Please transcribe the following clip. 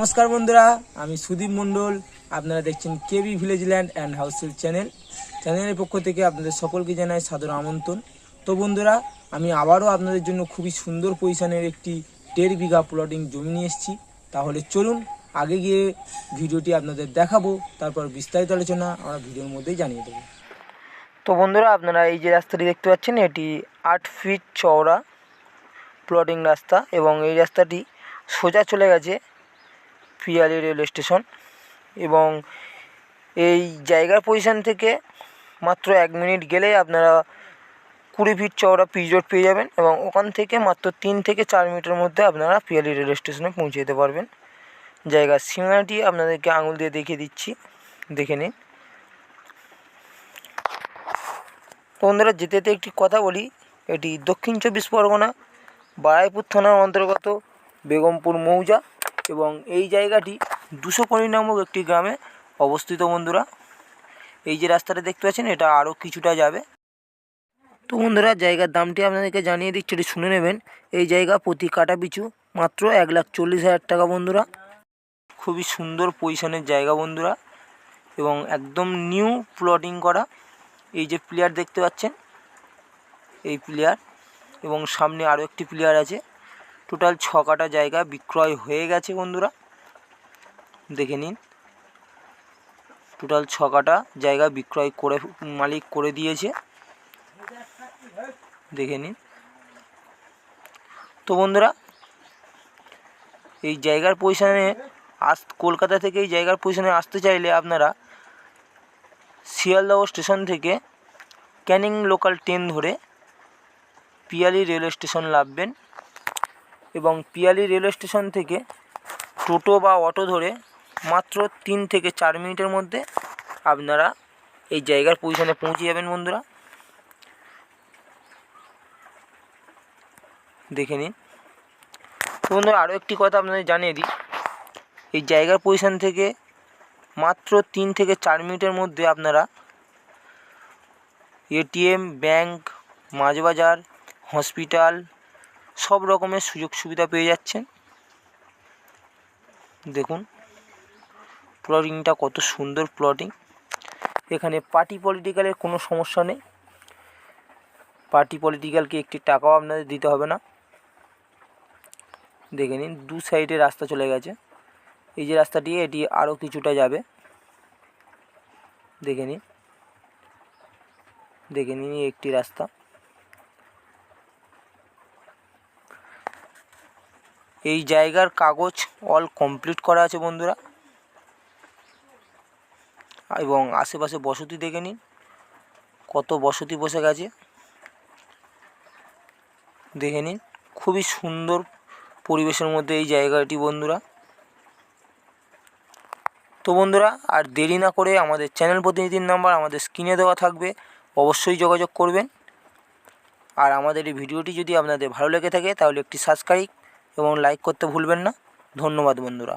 নমস্কার বন্ধুরা, আমি সুদীপ মণ্ডল। আপনারা দেখছেন কেবি ভিলেজ ল্যান্ড অ্যান্ড হাউসের চ্যানেল। চ্যানেলের পক্ষ থেকে আপনাদের সকলকে জানাই সাদর আমন্ত্রণ। তো বন্ধুরা, আমি আবারও আপনাদের জন্য খুবই সুন্দর পজিশনের একটি দেড় বিঘা প্লটিং জমি নিয়ে এসেছি। তাহলে চলুন, আগে গিয়ে ভিডিওটি আপনাদের দেখাবো, তারপর বিস্তারিত আলোচনা আমরা ভিডিওর মধ্যেই জানিয়ে দেবো। তো বন্ধুরা, আপনারা এই যে রাস্তাটি দেখতে পাচ্ছেন, এটি আট ফিট চওড়া প্লটিং রাস্তা এবং এই রাস্তাটি সোজা চলে গেছে পিয়ালি রেল স্টেশন এবং এই জায়গার পজিশন থেকে মাত্র এক মিনিট গেলেই আপনারা কুড়ি ফিট চওড়া পিচ রোড পেয়ে যাবেন এবং ওখান থেকে মাত্র তিন থেকে চার মিনিটের মধ্যে আপনারা পিয়ালি রেল স্টেশনে পৌঁছে যেতে পারবেন। জায়গার সীমানাটি আপনাদেরকে আঙুল দিয়ে দেখিয়ে দিচ্ছি। দেখে নিন। বন্ধুরা যেতে যেতে একটি কথা বলি, এটি দক্ষিণ চব্বিশ পরগনা, বারাইপুর থানার অন্তর্গত বেগমপুর মৌজা। এবং এই জায়গাটি দুশো কোনি নামক একটি গ্রামে অবস্থিত বন্ধুরা। এই যে রাস্তাটা দেখতে পাচ্ছেন, এটা আরও কিছুটা যাবে। তো বন্ধুরা, জায়গার দামটি আপনাদেরকে জানিয়ে দিচ্ছি এটি শুনে নেবেন। এই জায়গা প্রতি কাটা পিছু মাত্র এক লাখ চল্লিশ হাজার টাকা বন্ধুরা। খুবই সুন্দর পজিশনের জায়গা বন্ধুরা এবং একদম নিউ প্লটিং করা। এই যে প্লেয়ার দেখতে পাচ্ছেন, এই প্লেয়ার এবং সামনে আরও একটি প্লেয়ার আছে। টোটাল ছ কাটা জায়গা বিক্রয় হয়ে গেছে বন্ধুরা। দেখে নিন। টোটাল ছ কাটা জায়গা বিক্রয় করে, মালিক করে দিয়েছে। দেখে নিন। তো বন্ধুরা, এই জায়গার পজিশনে আস, কলকাতা থেকে এই জায়গার পজিশনে আসতে চাইলে আপনারা শিয়ালদহ স্টেশন থেকে ক্যানিং লোকাল ট্রেন ধরে পিয়ালি রেলওয়ে স্টেশন নামবেন এবং পিয়ালি রেলওয়ে স্টেশন থেকে টোটো বা অটো ধরে মাত্র তিন থেকে চার মিনিটের মধ্যে আপনারা এই জায়গার পজিশনে পৌঁছে যাবেন বন্ধুরা। দেখে নিন। বন্ধুরা আরও একটি কথা আপনাদের জানিয়ে দিই। এই জায়গার পজিশন থেকে মাত্র তিন থেকে চার মিনিটের মধ্যে আপনারা এটিএম ব্যাংক মাছবাজার হসপিটাল সব রকমের সুযোগ সুবিধা পেয়ে যাচ্ছেন। দেখুন প্লটিংটা কত সুন্দর প্লটিং এখানে পার্টি পলিটিক্যালের কোনো সমস্যা নেই। পার্টি পলিটিক্যালকে একটি টাকাও আপনাদের দিতে হবে না। দেখে নিন, দু সাইডে রাস্তা চলে গেছে। এই যে রাস্তাটি, এটি আরও কিছুটা যাবে। দেখে নিন দেখে নিন একটি রাস্তা। এই জায়গার কাগজ অল কমপ্লিট করা আছে বন্ধুরা। এবং আশেপাশে বসতি দেখে নিন, কত বসতি বসে গেছে। দেখে নিন, খুবই সুন্দর পরিবেশের মধ্যে এই জায়গাটি বন্ধুরা। তো বন্ধুরা, আর দেরি না করে আমাদের চ্যানেল প্রতিনিধির নাম্বার আমাদের স্ক্রিনে দেওয়া থাকবে, অবশ্যই যোগাযোগ করবেন। আর আমাদের এই ভিডিওটি যদি আপনাদের ভালো লেগে থাকে, তাহলে একটি সাবস্ক্রাইব এবং লাইক করতে ভুলবেন না। ধন্যবাদ বন্ধুরা।